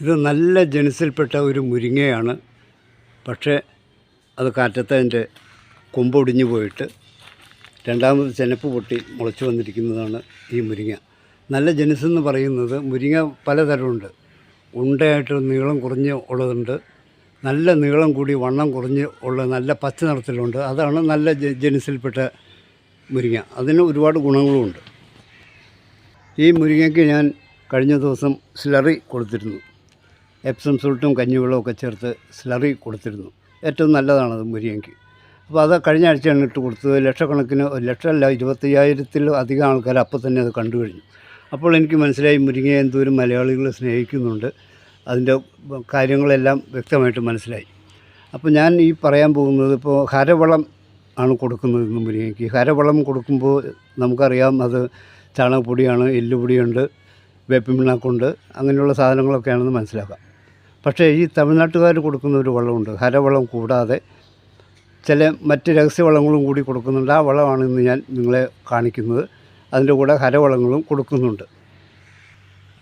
ഇത് നല്ല ജനുസിൽപ്പെട്ട ഒരു മുരിങ്ങയാണ്. പക്ഷേ അത് കാറ്റത്തതിന്റെ കൊമ്പൊടിഞ്ഞു പോയിട്ട് രണ്ടാമത് ചെനപ്പ് പൊട്ടി മുളച്ചു വന്നിരിക്കുന്നതാണ് ഈ മുരിങ്ങ. നല്ല ജനുസെന്ന് പറയുന്നത് മുരിങ്ങ പലതരമുണ്ട്. ഉണ്ടയായിട്ട് നീളം കുറഞ്ഞ് ഉള്ളതുണ്ട്. നല്ല നീളം കൂടി വണ്ണം കുറഞ്ഞ് ഉള്ള നല്ല പച്ച നിറത്തിലുണ്ട്. അതാണ് നല്ല ജനുസിൽപ്പെട്ട മുരിങ്ങ. അതിന് ഒരുപാട് ഗുണങ്ങളുമുണ്ട്. ഈ മുരിങ്ങയ്ക്ക് ഞാൻ കഴിഞ്ഞ ദിവസം സ്ലറി കൊടുത്തിരുന്നു. എപ്സം സോൾട്ടും കഞ്ഞിവെള്ളവും ഒക്കെ ചേർത്ത് സ്ലറി കൊടുത്തിരുന്നു. ഏറ്റവും നല്ലതാണത് മുരിങ്ങയ്ക്ക് അപ്പോൾ അത് കഴിഞ്ഞ ആഴ്ചയാണ് ഇട്ട് കൊടുത്തത്. ലക്ഷക്കണക്കിന് ഒരു ലക്ഷമല്ല ഇരുപത്തയ്യായിരത്തിലും അധികം ആൾക്കാർ അപ്പോൾ തന്നെ അത് കണ്ടു കഴിഞ്ഞു. അപ്പോൾ എനിക്ക് മനസ്സിലായി മുരിങ്ങയെ എന്തോരം മലയാളികൾ സ്നേഹിക്കുന്നുണ്ട്. അതിന്റെ കാര്യങ്ങളെല്ലാം വ്യക്തമായിട്ട് മനസ്സിലായി. അപ്പോൾ ഞാൻ ഈ പറയാൻ പോകുന്നത് ഇപ്പോൾ ഹരവളം ആണ് കൊടുക്കുന്നത് ഇന്ന് മുരിങ്ങയ്ക്ക്. ഹരവളം കൊടുക്കുമ്പോൾ നമുക്കറിയാം അത് ചാണകപ്പൊടിയാണ് എല്ലുപൊടിയുണ്ട് വേപ്പിമിണ്ണാക്കുണ്ട് അങ്ങനെയുള്ള സാധനങ്ങളൊക്കെയാണെന്ന് മനസ്സിലാക്കാം. പക്ഷേ ഈ തമിഴ്നാട്ടുകാർ കൊടുക്കുന്ന ഒരു വളമുണ്ട്. ഹരവളം കൂടാതെ ചില മറ്റ് രഹസ്യവളങ്ങളും കൂടി കൊടുക്കുന്നുണ്ട്. ആ വളമാണ് ഇന്ന് ഞാൻ നിങ്ങളെ കാണിക്കുന്നത്. അതിന്റെ കൂടെ ഹരവളങ്ങളും കൊടുക്കുന്നുണ്ട്.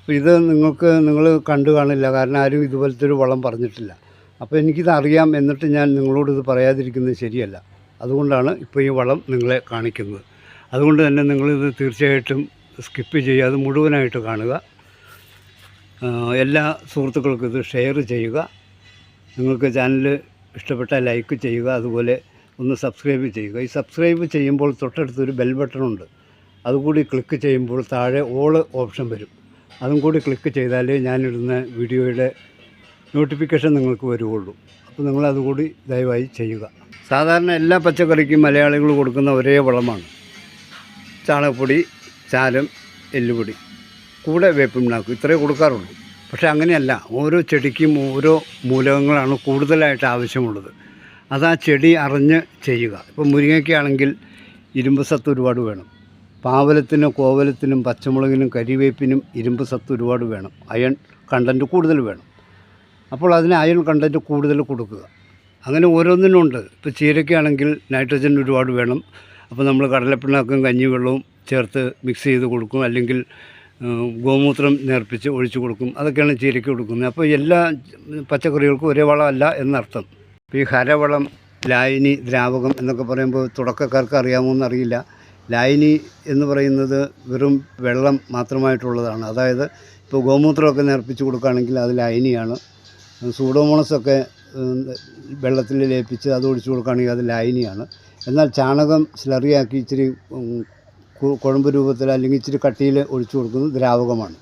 ഇത് നിങ്ങൾക്ക് നിങ്ങൾ കണ്ടു കാണില്ല. കാരണം ആരും ഇതുപോലത്തെ ഒരു വളം പറഞ്ഞിട്ടില്ല. അപ്പോൾ എനിക്കിത് അറിയാം. എന്നിട്ട് ഞാൻ നിങ്ങളോട് ഇത് പറയാതിരിക്കുന്നത് ശരിയല്ല. അതുകൊണ്ടാണ് ഇപ്പോൾ ഈ വളം നിങ്ങളെ കാണിക്കുന്നത്. അതുകൊണ്ട് തന്നെ നിങ്ങളിത് തീർച്ചയായിട്ടും സ്കിപ്പ് ചെയ്യാതെ മുഴുവനായിട്ട് കാണുക. എല്ലാ സുഹൃത്തുക്കൾക്കും ഇത് ഷെയർ ചെയ്യുക. നിങ്ങൾക്ക് ചാനൽ ഇഷ്ടപ്പെട്ടാൽ ലൈക്ക് ചെയ്യുക അതുപോലെ ഒന്ന് സബ്സ്ക്രൈബ് ചെയ്യുക. ഈ സബ്സ്ക്രൈബ് ചെയ്യുമ്പോൾ തൊട്ടടുത്തൊരു ബെൽ ബട്ടണുണ്ട് അതുകൂടി ക്ലിക്ക് ചെയ്യുമ്പോൾ താഴെ ഓൾ ഓപ്ഷൻ വരും. അതും കൂടി ക്ലിക്ക് ചെയ്താലേ ഞാനിടുന്ന വീഡിയോയുടെ നോട്ടിഫിക്കേഷൻ നിങ്ങൾക്ക് വരുള്ളൂ അപ്പോൾ നിങ്ങളതുകൂടി ദയവായി ചെയ്യുക. സാധാരണ എല്ലാ പച്ചക്കറിക്കും മലയാളികൾ കൊടുക്കുന്ന ഒരേ വളമാണ്. ചാണകപ്പൊടി ചാരം എല്ലുപൊടി. കൂടെ വേപ്പിണ്ടാക്കും ഇത്രേ ഇത്രയേ കൊടുക്കാറുള്ളൂ. പക്ഷേ അങ്ങനെയല്ല. ഓരോ ചെടിക്കും ഓരോ മൂലകങ്ങളാണ് കൂടുതലായിട്ട് ആവശ്യമുള്ളത്. അത് ആ ചെടി അറിഞ്ഞ് ചെയ്യുക. ഇപ്പോൾ മുരിങ്ങയ്ക്കാണെങ്കിൽ ഇരുമ്പ് സത്ത് ഒരുപാട് വേണം. പാവലത്തിനും കോവലത്തിനും പച്ചമുളകിനും കരിവേപ്പിനും ഇരുമ്പ് സത്ത് ഒരുപാട് വേണം. അയൺ കണ്ടന്റ് കൂടുതൽ വേണം. അപ്പോൾ അതിന് അയൺ കണ്ടന്റ് കൂടുതൽ കൊടുക്കുക. അങ്ങനെ ഓരോന്നിനുണ്ട്. ഇപ്പോൾ ചീരയ്ക്കാണെങ്കിൽ നൈട്രജൻ ഒരുപാട് വേണം. അപ്പോൾ നമ്മൾ കടലപ്പിണ്ണാക്കും കഞ്ഞിവെള്ളവും ചേർത്ത് മിക്സ് ചെയ്ത് കൊടുക്കും. അല്ലെങ്കിൽ ഗോമൂത്രം നേർപ്പിച്ച് ഒഴിച്ചു കൊടുക്കും. അതൊക്കെയാണ് ചീരയ്ക്ക് കൊടുക്കുന്നത്. അപ്പോൾ എല്ലാ പച്ചക്കറികൾക്കും ഒരേ വളമല്ല എന്നർത്ഥം. ഈ ഹരവളം ലായനി ദ്രാവകം എന്നൊക്കെ പറയുമ്പോൾ തുടക്കക്കാർക്ക് അറിയാമോ എന്നറിയില്ല. ലായനി എന്ന് പറയുന്നത് വെറും വെള്ളം മാത്രമായിട്ടുള്ളതാണ്. അതായത് ഇപ്പോൾ ഗോമൂത്രമൊക്കെ നേർപ്പിച്ച് കൊടുക്കുകയാണെങ്കിൽ അത് ലായനിയാണ്. സൂഡോമോണസൊക്കെ വെള്ളത്തിൽ ലയിപ്പിച്ച് അത് ഒഴിച്ചു കൊടുക്കുകയാണെങ്കിൽ അത് ലായനിയാണ്. എന്നാൽ ചാണകം സ്ലറിയാക്കി ഇച്ചിരി കുഴമ്പ് രൂപത്തിൽ അല്ലെങ്കിൽ ഇച്ചിരി കട്ടിയിൽ ഒഴിച്ചു കൊടുക്കുന്നത് ദ്രാവകമാണ്.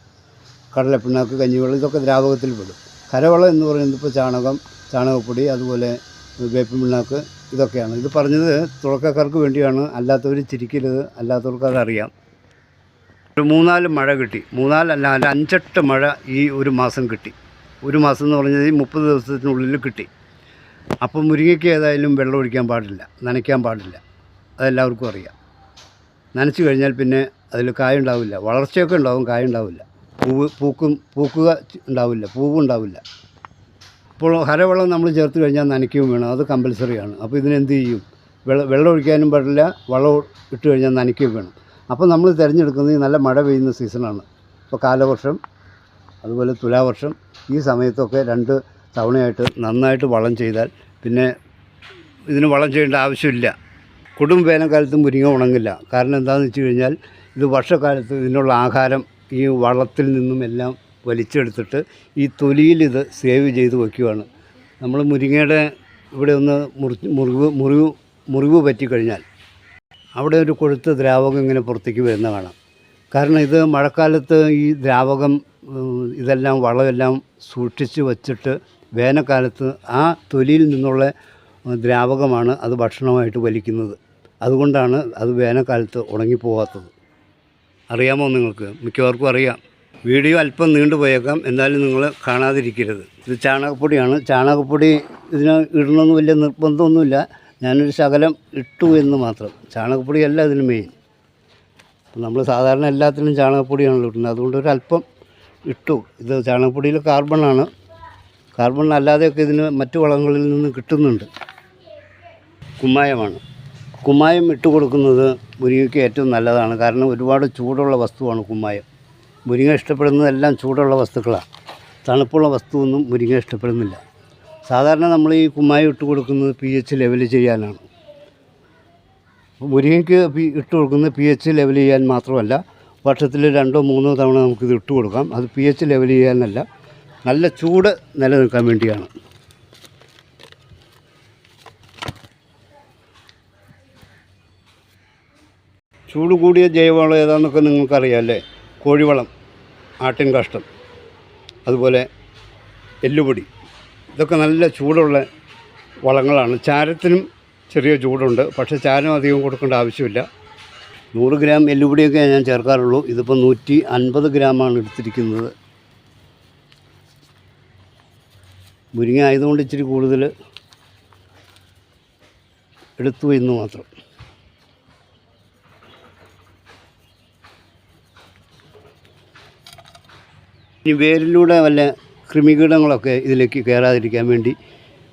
കടലപ്പിണ്ണാക്ക് കഞ്ഞിവെള്ളം ഇതൊക്കെ ദ്രാവകത്തിൽ പെടും. കരവളം എന്ന് പറയുന്നത് ഇപ്പോൾ ചാണകം ചാണകപ്പൊടി അതുപോലെ വേപ്പിൻ പിണ്ണാക്ക് ഇതൊക്കെയാണ്. ഇത് പറഞ്ഞത് തുടക്കക്കാർക്ക് വേണ്ടിയാണ്. അല്ലാത്തവർ ചിരിക്കരുത്. അല്ലാത്തവർക്ക് അതറിയാം. ഒരു മൂന്നാൽ മഴ കിട്ടി. മൂന്നാൽ അല്ല അഞ്ചെട്ട് മഴ ഈ ഒരു മാസം കിട്ടി. ഒരു മാസം എന്ന് പറഞ്ഞാൽ ഈ മുപ്പത് ദിവസത്തിനുള്ളിൽ കിട്ടി. അപ്പം മുരിങ്ങയ്ക്ക് ഏതായാലും വെള്ളം ഒഴിക്കാൻ പാടില്ല നനയ്ക്കാൻ പാടില്ല. അതെല്ലാവർക്കും അറിയാം. നനച്ചു കഴിഞ്ഞാൽ പിന്നെ അതിൽ കായ ഉണ്ടാവില്ല. വളർച്ചയൊക്കെ ഉണ്ടാവും കായ ഉണ്ടാവില്ല. പൂവ് പൂക്കും പൂക്കുക ഉണ്ടാവില്ല പൂവും ഉണ്ടാവില്ല. അപ്പോൾ ഹരവെള്ളം നമ്മൾ ചേർത്ത് കഴിഞ്ഞാൽ നനയ്ക്കുകയും വേണം. അത് കമ്പൽസറിയാണ് അപ്പോൾ ഇതിനെന്ത് ചെയ്യും? വെള്ളം വെള്ളം ഒഴിക്കാനും പാടില്ല. വളം ഇട്ട് കഴിഞ്ഞാൽ നനയ്ക്കുകയും വേണം. അപ്പോൾ നമ്മൾ തിരഞ്ഞെടുക്കുന്നത് ഈ നല്ല മഴ പെയ്യുന്ന സീസണാണ് ഇപ്പോൾ കാലവർഷം അതുപോലെ തുലാവർഷം ഈ സമയത്തൊക്കെ രണ്ട് തവണയായിട്ട് നന്നായിട്ട് വളം ചെയ്താൽ പിന്നെ ഇതിന് വളം ചെയ്യേണ്ട ആവശ്യമില്ല. കൊടും വേനൽക്കാലത്ത് മുരിങ്ങ ഉണങ്ങില്ല. കാരണം എന്താണെന്ന് വെച്ച് കഴിഞ്ഞാൽ ഇത് വർഷക്കാലത്ത് ഇതിനുള്ള ആഹാരം ഈ വളത്തിൽ നിന്നും എല്ലാം വലിച്ചെടുത്തിട്ട് ഈ തൊലിയിൽ ഇത് സേവ് ചെയ്ത് വയ്ക്കുവാണ് നമ്മൾ മുരിങ്ങയുടെ ഇവിടെ ഒന്ന് മുറി മുറിവ് മുറിവ് മുറിവ് പറ്റിക്കഴിഞ്ഞാൽ അവിടെ ഒരു കൊഴുത്ത ദ്രാവകം ഇങ്ങനെ പുറത്തേക്ക് വരുന്ന കാണാം. കാരണം ഇത് മഴക്കാലത്ത് ഈ ദ്രാവകം ഇതെല്ലാം വളമെല്ലാം സൂക്ഷിച്ച് വച്ചിട്ട് വേനൽക്കാലത്ത് ആ തൊലിയിൽ നിന്നുള്ള ദ്രാവകമാണ് അത് ഭക്ഷണമായിട്ട് വലിക്കുന്നത്. അതുകൊണ്ടാണ് അത് വേനൽക്കാലത്ത് ഉണങ്ങിപ്പോകാത്തത് അറിയാമോ നിങ്ങൾക്ക്? മിക്കവർക്കും അറിയാം. വീഡിയോ അല്പം നീണ്ടുപോയേക്കാം എന്നാലും നിങ്ങൾ കാണാതിരിക്കരുത്. ഇത് ചാണകപ്പൊടിയാണ്. ചാണകപ്പൊടി ഇതിന് ഇടണമെന്ന് വലിയ നിർബന്ധമൊന്നുമില്ല. ഞാനൊരു ശകലം ഇട്ടു എന്ന് മാത്രം. ചാണകപ്പൊടിയല്ല ഇതിന് മെയിൻ നമ്മൾ സാധാരണ എല്ലാത്തിനും ചാണകപ്പൊടിയാണല്ലോ ഇടുന്നത്. അതുകൊണ്ട് ഒരു അല്പം ഇട്ടു. ഇത് ചാണകപ്പൊടിയിൽ കാർബണാണ് കാർബൺ അല്ലാതെയൊക്കെ ഇതിന് മറ്റു വളങ്ങളിൽ നിന്ന് കിട്ടുന്നുണ്ട്. കുമ്മായമാണ്. കുമ്മായം ഇട്ട് കൊടുക്കുന്നത് മുരിങ്ങയ്ക്ക് ഏറ്റവും നല്ലതാണ്. കാരണം ഒരുപാട് ചൂടുള്ള വസ്തുവാണ് കുമ്മായം. മുരിങ്ങ ഇഷ്ടപ്പെടുന്നതെല്ലാം ചൂടുള്ള വസ്തുക്കളാണ്. തണുപ്പുള്ള വസ്തുവൊന്നും മുരിങ്ങ ഇഷ്ടപ്പെടുന്നില്ല. സാധാരണ നമ്മൾ ഈ കുമ്മായം ഇട്ട് കൊടുക്കുന്നത് പി എച്ച് ലെവൽ ചെയ്യാനാണ്. മുരിങ്ങയ്ക്ക് ഇട്ട് കൊടുക്കുന്നത് പി എച്ച് ലെവൽ ചെയ്യാൻ മാത്രമല്ല വർഷത്തിൽ രണ്ടോ മൂന്നോ തവണ നമുക്കിത് ഇട്ട് കൊടുക്കാം. അത് പി എച്ച് ലെവൽ ചെയ്യാനല്ല നല്ല ചൂട് നിലനിൽക്കാൻ വേണ്ടിയാണ്. ചൂട് കൂടിയ ജൈവവളം ഏതാണെന്നൊക്കെ നിങ്ങൾക്കറിയാമല്ലേ കോഴിവളം ആട്ടിൻ കാഷ്ടം അതുപോലെ എല്ലുപൊടി. ഇതൊക്കെ നല്ല ചൂടുള്ള വളങ്ങളാണ്. ചാരത്തിനും ചെറിയ ചൂടുണ്ട്. പക്ഷേ ചാരം അധികം കൊടുക്കേണ്ട ആവശ്യമില്ല. നൂറ് ഗ്രാം എല്ലുപൊടിയൊക്കെ ഞാൻ ചേർക്കാറുള്ളൂ. ഇതിപ്പോൾ നൂറ്റി അൻപത് ഗ്രാമാണ് എടുത്തിരിക്കുന്നത്. മുരിങ്ങ ആയതുകൊണ്ട് ഇച്ചിരി കൂടുതൽ എടുത്തു എന്ന് മാത്രം. ഇനി വേരിലൂടെ വല്ല കൃമികീടങ്ങളൊക്കെ ഇതിലേക്ക് കയറാതിരിക്കാൻ വേണ്ടി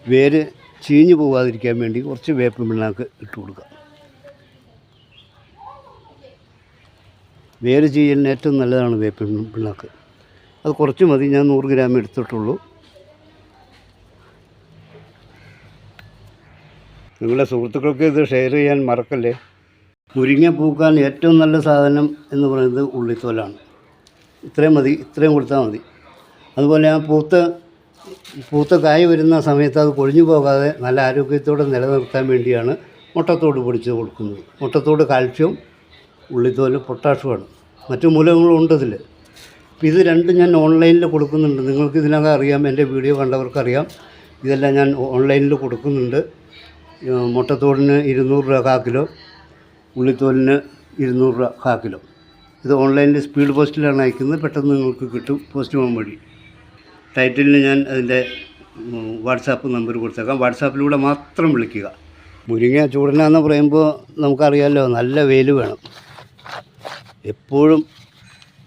വേര് ചീഞ്ഞു പോകാതിരിക്കാൻ വേണ്ടി കുറച്ച് വേപ്പ് പിണ്ണാക്ക് ഇട്ട് കൊടുക്കുക വേര് ചീയലിന് ഏറ്റവും നല്ലതാണ് വേപ്പ് പിണ്ണാക്ക്. അത് കുറച്ച് മതി ഞാൻ നൂറ് ഗ്രാം എടുത്തിട്ടുള്ളൂ. നിങ്ങളുടെ സുഹൃത്തുക്കൾക്ക് ഇത് ഷെയർ ചെയ്യാൻ മറക്കല്ലേ? മുരിങ്ങ പൂക്കാൻ ഏറ്റവും നല്ല സാധനം എന്ന് പറയുന്നത് ഉള്ളിത്തോലാണ്. ഇത്രയും മതി ഇത്രയും കൊടുത്താൽ മതി. അതുപോലെ ആ പൂത്ത് പൂത്ത കായ് വരുന്ന സമയത്ത് അത് കൊഴിഞ്ഞു പോകാതെ നല്ല ആരോഗ്യത്തോടെ നിലനിർത്താൻ വേണ്ടിയാണ് മുട്ടത്തോട് പൊടിച്ച് കൊടുക്കുന്നത്. മുട്ടത്തോട് കാൽഷ്യം ഉള്ളിത്തോൽ പൊട്ടാഷുമാണ് മറ്റു മൂലകങ്ങളും ഉണ്ട് ഇതിൽ ഇത് രണ്ടും ഞാൻ ഓൺലൈനിൽ കൊടുക്കുന്നുണ്ട്. നിങ്ങൾക്ക് ഇതിനകം അറിയാം എന്റെ വീഡിയോ കണ്ടവർക്കറിയാം. ഇതെല്ലാം ഞാൻ ഓൺലൈനിൽ കൊടുക്കുന്നുണ്ട്. മുട്ടത്തോടിന് ഇരുന്നൂറ് രൂപ കാ കിലോ ഉള്ളിത്തോലിന് ഇരുന്നൂറ് രൂപ കാ കിലോ. ഇത് ഓൺലൈനിൽ സ്പീഡ് പോസ്റ്റിലാണ് അയക്കുന്നത്. പെട്ടെന്ന് നിങ്ങൾക്ക് കിട്ടും പോസ്റ്റ് പോകാൻ വഴി ടൈറ്റിലിന് ഞാൻ അതിന്റെ വാട്സാപ്പ് നമ്പർ കൊടുത്തേക്കാം. വാട്സാപ്പിലൂടെ മാത്രം വിളിക്കുക. മുരിങ്ങ ചൂടനാന്ന് പറയുമ്പോൾ നമുക്കറിയാമല്ലോ നല്ല വെയിൽ വേണം. എപ്പോഴും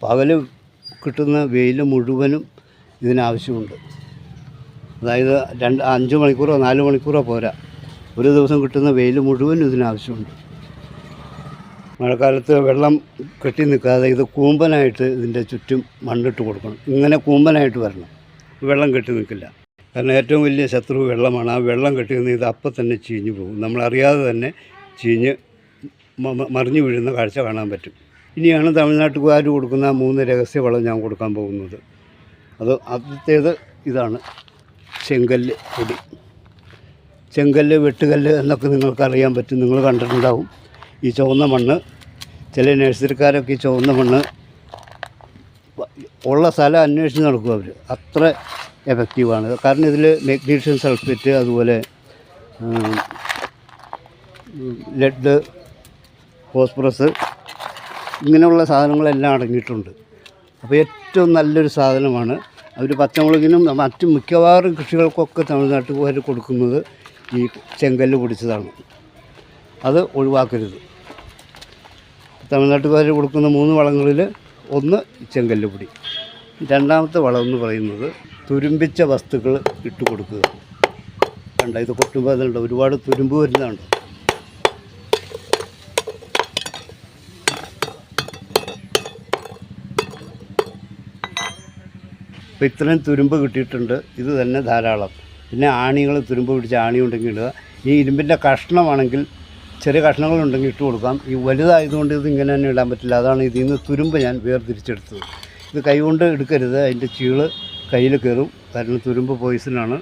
പകൽ കിട്ടുന്ന വെയിൽ മുഴുവനും ഇതിനാവശ്യമുണ്ട്. അതായത് രണ്ട് അഞ്ച് മണിക്കൂറോ നാല് മണിക്കൂറോ പോരാ. ഒരു ദിവസം കിട്ടുന്ന വെയിൽ മുഴുവനും ഇതിനാവശ്യമുണ്ട്. മഴക്കാലത്ത് വെള്ളം കെട്ടി നിൽക്കാതെ ഇത് കൂമ്പനായിട്ട് ഇതിന്റെ ചുറ്റും മണ്ണിട്ട് കൊടുക്കണം. ഇങ്ങനെ കൂമ്പനായിട്ട് വരണം. വെള്ളം കെട്ടി നിൽക്കില്ല. കാരണം ഏറ്റവും വലിയ ശത്രു വെള്ളമാണ്. ആ വെള്ളം കെട്ടി നിന്ന് ഇത് അപ്പം തന്നെ ചീഞ്ഞു പോകും. നമ്മളറിയാതെ തന്നെ ചീഞ്ഞ് മറിഞ്ഞു വീഴുന്ന കാഴ്ച കാണാൻ പറ്റും. ഇനിയാണ് തമിഴ്നാട്ടുകാർ കൊടുക്കുന്ന മൂന്ന് രഹസ്യ വളം ഞാൻ കൊടുക്കാൻ പോകുന്നത്. അത് ആദ്യത്തേത് ഇതാണ് ചെങ്കല്ല് പൊടി. ചെങ്കല്ല് വെട്ടുകല്ല് എന്നൊക്കെ നിങ്ങൾക്ക് അറിയാൻ പറ്റും. നിങ്ങൾ കണ്ടിട്ടുണ്ടാവും. ഈ ചുവന്ന മണ്ണ് ചില നഴ്സറിക്കാരൊക്കെ ഈ ചുവന്ന മണ്ണ് ഉള്ള സ്ഥലം അന്വേഷിച്ച് നടക്കും അവർ അത്ര എഫക്റ്റീവാണ് കാരണം ഇതിൽ മെഗ്നീഷ്യം സൾഫേറ്റ് അതുപോലെ ലെഡ് ഫോസ്ഫറസ് ഇങ്ങനെയുള്ള സാധനങ്ങളെല്ലാം അടങ്ങിയിട്ടുണ്ട്. അപ്പോൾ ഏറ്റവും നല്ലൊരു സാധനമാണ് അവർ പച്ചമുളകിനും മറ്റു മിക്കവാറും കൃഷികൾക്കൊക്കെ തമിഴ്നാട്ടുകാർ കൊടുക്കുന്നത് ഈ ചെങ്കല്ല് പൊടിച്ചതാണ്. അത് ഒഴിവാക്കരുത്. തമിഴ്നാട്ടുകാർ കൊടുക്കുന്ന മൂന്ന് വളങ്ങളിൽ ഒന്ന് ചെങ്കല്ലുപൊടി. രണ്ടാമത്തെ വളം എന്ന് പറയുന്നത് തുരുമ്പിച്ച വസ്തുക്കൾ ഇട്ട് കൊടുക്കുക. കണ്ട ഇത് കൊട്ടുമ്പോൾ അതുണ്ട്? ഒരുപാട് തുരുമ്പ് വരുന്നതാണ്? അപ്പോൾ ഇത്രയും തുരുമ്പ് കിട്ടിയിട്ടുണ്ട്. ഇത് തന്നെ ധാരാളം. പിന്നെ ആണികൾ തുരുമ്പ് പിടിച്ച ആണി ഉണ്ടെങ്കിൽ ഇടുക. ഈ ഇരുമ്പിന്റെ കഷ്ണമാണെങ്കിൽ ചെറിയ കഷ്ണങ്ങളുണ്ടെങ്കിൽ ഇട്ട് കൊടുക്കാം. ഈ വലുതായതുകൊണ്ട് ഇത് ഇങ്ങനെ തന്നെ ഇടാൻ പറ്റില്ല. അതാണ് ഇതിൽ നിന്ന് തുരുമ്പ് ഞാൻ വേർതിരിച്ചെടുത്തത്. ഇത് കൈകൊണ്ട് എടുക്കരുത്. അതിന്റെ ചീൾ കയ്യിൽ കയറും. കാരണം തുരുമ്പ് പോയിസനാണ്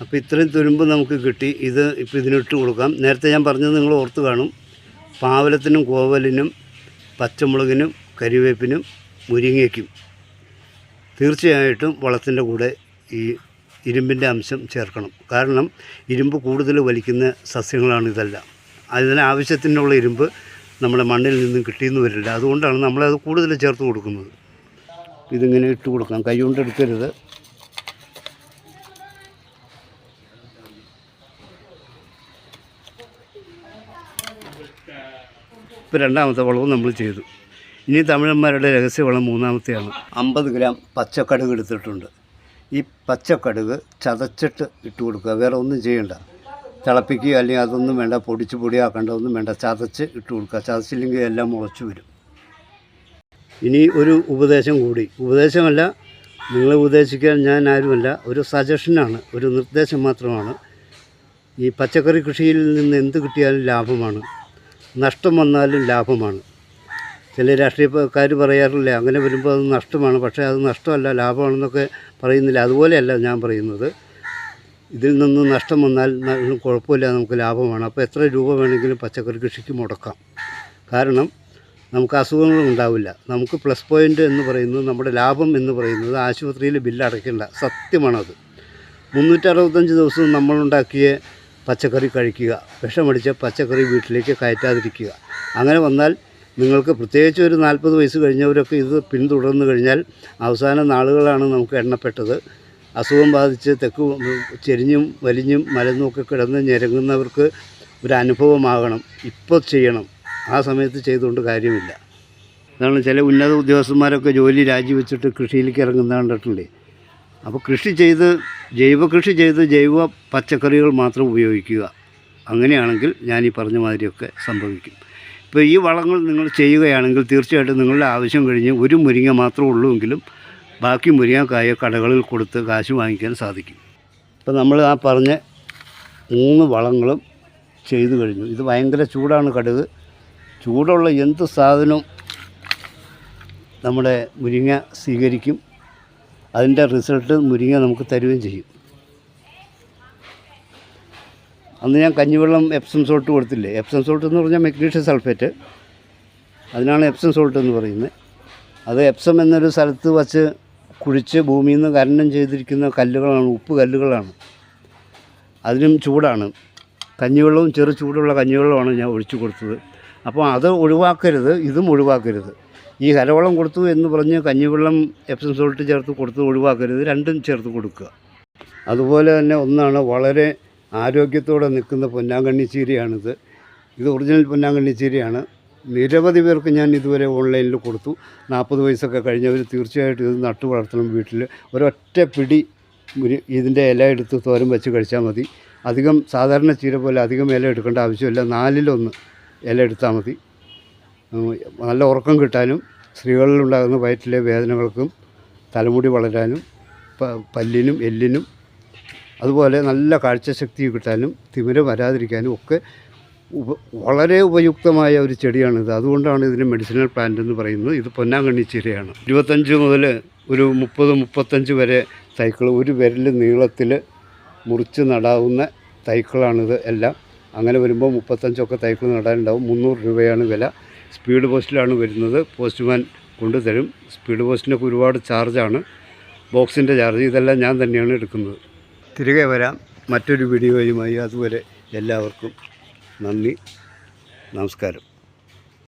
അപ്പോൾ ഇത്രയും തുരുമ്പ് നമുക്ക് കിട്ടി. ഇത് ഇപ്പോൾ ഇതിനിട്ട് കൊടുക്കാം. നേരത്തെ ഞാൻ പറഞ്ഞത് നിങ്ങൾ ഓർത്ത് കാണും. പാവലത്തിനും കോവലിനും പച്ചമുളകിനും കരിവേപ്പിനും മുരിങ്ങയ്ക്കും തീർച്ചയായിട്ടും വളത്തിന്റെ കൂടെ ഈ ഇരുമ്പിന്റെ അംശം ചേർക്കണം. കാരണം ഇരുമ്പ് കൂടുതൽ വലിക്കുന്ന സസ്യങ്ങളാണ് ഇതെല്ലാം. അതിന് ആവശ്യത്തിനുള്ള ഇരുമ്പ് നമ്മുടെ മണ്ണിൽ നിന്നും കിട്ടിയെന്ന് വരില്ല. അതുകൊണ്ടാണ് നമ്മളത് കൂടുതൽ ചേർത്ത് കൊടുക്കുന്നത്. ഇതിങ്ങനെ ഇട്ട് കൊടുക്കാം. കൈ കൊണ്ട് എടുക്കരുത്. ഇപ്പോൾ രണ്ടാമത്തെ വളവും നമ്മൾ ചെയ്തു. ഇനി തമിഴന്മാരുടെ രഹസ്യവളം മൂന്നാമത്തെയാണ്. അമ്പത് ഗ്രാം പച്ചക്കടുക് എടുത്തിട്ടുണ്ട്. ഈ പച്ചക്കടുക് ചതച്ചിട്ട് ഇട്ട് കൊടുക്കുക. വേറെ ഒന്നും ചെയ്യണ്ട. തിളപ്പിക്കുക അല്ലെങ്കിൽ അതൊന്നും വേണ്ട പൊടിച്ച് പൊടിയാക്കേണ്ട ഒന്നും വേണ്ട ചതച്ച് ഇട്ട് കൊടുക്കുക. ചതച്ചില്ലെങ്കിൽ എല്ലാം മുളച്ചു വരും. ഇനി ഒരു ഉപദേശം കൂടി. ഉപദേശമല്ല നിങ്ങളെ ഉപദേശിക്കാൻ ഞാൻ ആരുമല്ല ഒരു സജഷനാണ് ഒരു നിർദ്ദേശം മാത്രമാണ്. ഈ പച്ചക്കറി കൃഷിയിൽ നിന്ന് എന്ത് കിട്ടിയാലും ലാഭമാണ്. നഷ്ടം വന്നാലും ലാഭമാണ്. ചില രാഷ്ട്രീയക്കാർ പറയാറില്ലേ അങ്ങനെ വരുമ്പോൾ അത് നഷ്ടമാണ് പക്ഷേ അത് നഷ്ടമല്ല ലാഭമാണെന്നൊക്കെ പറയുന്നില്ല. അതുപോലെയല്ല ഞാൻ പറയുന്നത്. ഇതിൽ നിന്ന് നഷ്ടം വന്നാൽ കുഴപ്പമില്ല നമുക്ക് ലാഭമാണ് അപ്പോൾ എത്ര രൂപ വേണമെങ്കിലും പച്ചക്കറി കൃഷിക്ക് മുടക്കാം. കാരണം നമുക്ക് അസുഖങ്ങളും ഉണ്ടാവില്ല. നമുക്ക് പ്ലസ് പോയിന്റ് എന്ന് പറയുന്നത് നമ്മുടെ ലാഭം എന്ന് പറയുന്നത് ആശുപത്രിയിൽ ബില്ല് അടയ്ക്കേണ്ട സത്യമാണത്. മുന്നൂറ്ററുപത്തഞ്ച് ദിവസവും നമ്മളുണ്ടാക്കിയ പച്ചക്കറി കഴിക്കുക. വിഷമടിച്ച പച്ചക്കറി വീട്ടിലേക്ക് കയറ്റാതിരിക്കുക. അങ്ങനെ വന്നാൽ നിങ്ങൾക്ക് പ്രത്യേകിച്ച് ഒരു നാൽപ്പത് വയസ്സ് കഴിഞ്ഞവരൊക്കെ ഇത് പിന്തുടർന്നു കഴിഞ്ഞാൽ അവസാന നാളുകളാണ് നമുക്ക് എണ്ണപ്പെട്ടത്. അസുഖം ബാധിച്ച് തെക്ക് ചെരിഞ്ഞും വലിഞ്ഞും മലന്നുമൊക്കെ കിടന്ന് ഞെരങ്ങുന്നവർക്ക് ഒരു അനുഭവമാകണം ഇപ്പോൾ ചെയ്യണം. ആ സമയത്ത് ചെയ്തുകൊണ്ട് കാര്യമില്ല. അതാണ് ചില ഉന്നത ഉദ്യോഗസ്ഥന്മാരൊക്കെ ജോലി രാജിവെച്ചിട്ട് കൃഷിയിലേക്ക് ഇറങ്ങുന്ന കണ്ടിട്ടുണ്ട്. അപ്പോൾ കൃഷി ചെയ്ത് ജൈവ കൃഷി ചെയ്ത് ജൈവ പച്ചക്കറികൾ മാത്രം ഉപയോഗിക്കുക. അങ്ങനെയാണെങ്കിൽ ഞാൻ ഈ പറഞ്ഞ മാതിരിയൊക്കെ സംഭവിക്കും. ഇപ്പോൾ ഈ വളങ്ങൾ നിങ്ങൾ ചെയ്യുകയാണെങ്കിൽ തീർച്ചയായിട്ടും നിങ്ങളുടെ ആവശ്യം കഴിഞ്ഞ് ഒരു മുരിങ്ങ മാത്രമേ ഉള്ളൂ എങ്കിലും ബാക്കി മുരിങ്ങക്കായ കടകളിൽ കൊടുത്ത് കാശ് വാങ്ങിക്കാൻ സാധിക്കും. ഇപ്പം നമ്മൾ ആ പറഞ്ഞ മൂന്ന് വളങ്ങളും ചെയ്തു കഴിഞ്ഞു. ഇത് ഭയങ്കര ചൂടാണ് കടുക്. ചൂടുള്ള എന്ത് സാധനവും നമ്മുടെ മുരിങ്ങ സ്വീകരിക്കും അതിന്റെ റിസൾട്ട് മുരിങ്ങ നമുക്ക് തരുകയും ചെയ്യും. അന്ന് ഞാൻ കഞ്ഞിവെള്ളം എപ്സം സോൾട്ട് കൊടുത്തില്ലേ? എപ്സം സോൾട്ട് എന്ന് പറഞ്ഞാൽ മെഗ്നീഷ്യം സൾഫേറ്റ് അതിനാണ് എപ്സം സോൾട്ട് എന്ന് പറയുന്നത്. അത് എപ്സം എന്നൊരു സ്ഥലത്ത് വച്ച് കുഴിച്ച് ഭൂമിയിൽ നിന്ന് ഖനനം ചെയ്തിരിക്കുന്ന കല്ലുകളാണ് ഉപ്പ് കല്ലുകളാണ്. അതിനും ചൂടാണ്. കഞ്ഞിവെള്ളവും ചെറു ചൂടുള്ള കഞ്ഞിവെള്ളമാണ് ഞാൻ ഒഴിച്ചു കൊടുത്തത്. അപ്പോൾ അത് ഒഴിവാക്കരുത് ഇതും ഒഴിവാക്കരുത്. ഈ കരവെള്ളം കൊടുത്തു എന്ന് പറഞ്ഞ് കഞ്ഞിവെള്ളം എപ്സം സോൾട്ട് ചേർത്ത് കൊടുത്ത് ഒഴിവാക്കരുത് രണ്ടും ചേർത്ത് കൊടുക്കുക. അതുപോലെ തന്നെ ഒന്നാണ് വളരെ ആരോഗ്യത്തോടെ നിൽക്കുന്ന പൊന്നാങ്കണ്ണി ചീരയാണിത്. ഇത് ഒറിജിനൽ പൊന്നാങ്കണ്ണി ചീരയാണ്. നിരവധി പേർക്ക് ഞാൻ ഇതുവരെ ഓൺലൈനിൽ കൊടുത്തു. നാൽപ്പത് വയസ്സൊക്കെ കഴിഞ്ഞവർ തീർച്ചയായിട്ടും ഇത് നട്ടു വളർത്തണം വീട്ടിൽ. ഒരൊറ്റ പിടി ഇതിന്റെ ഇല എടുത്ത് തോരൻ വെച്ച് കഴിച്ചാൽ മതി. അധികം സാധാരണ ചീര പോലെ അധികം ഇല എടുക്കേണ്ട ആവശ്യമില്ല. നാലിലൊന്ന് ഇല എടുത്താൽ മതി. നല്ല ഉറക്കം കിട്ടാനും സ്ത്രീകളിലുണ്ടാകുന്ന വയറ്റിലെ വേദനകൾക്കും തലമുടി വളരാനും പല്ലിനും എല്ലിനും അതുപോലെ നല്ല കാഴ്ചശക്തി കിട്ടാനും തിമിരം വരാതിരിക്കാനും ഒക്കെ ഉപ വളരെ ഉപയുക്തമായ ഒരു ചെടിയാണ് ഇത് അതുകൊണ്ടാണ് ഇതിന് മെഡിസിനൽ പ്ലാന്റ് എന്ന് പറയുന്നത്. ഇത് പൊന്നാങ്കണ്ണി ചീരയാണ്. ഇരുപത്തഞ്ച് മുതൽ ഒരു മുപ്പത് മുപ്പത്തഞ്ച് വരെ തൈക്കൾ ഒരു വിരൽ നീളത്തിൽ മുറിച്ച് നടാവുന്ന തൈക്കളാണിത് എല്ലാം. അങ്ങനെ വരുമ്പോൾ മുപ്പത്തഞ്ചൊക്കെ തൈക്കൾ നടാനുണ്ടാവും. മുന്നൂറ് രൂപയാണ് വില. സ്പീഡ് പോസ്റ്റിലാണ് വരുന്നത്. പോസ്റ്റ്മാൻ കൊണ്ടുതരും സ്പീഡ് പോസ്റ്റിനൊക്കെ ഒരുപാട് ചാർജാണ്. ബോക്സിന്റെ ചാർജ്. ഇതെല്ലാം ഞാൻ തന്നെയാണ് എടുക്കുന്നത്. തിരികെ വരാം. മറ്റൊരു വീഡിയോയുമായി അതുവരെ എല്ലാവർക്കും നന്ദി നമസ്കാരം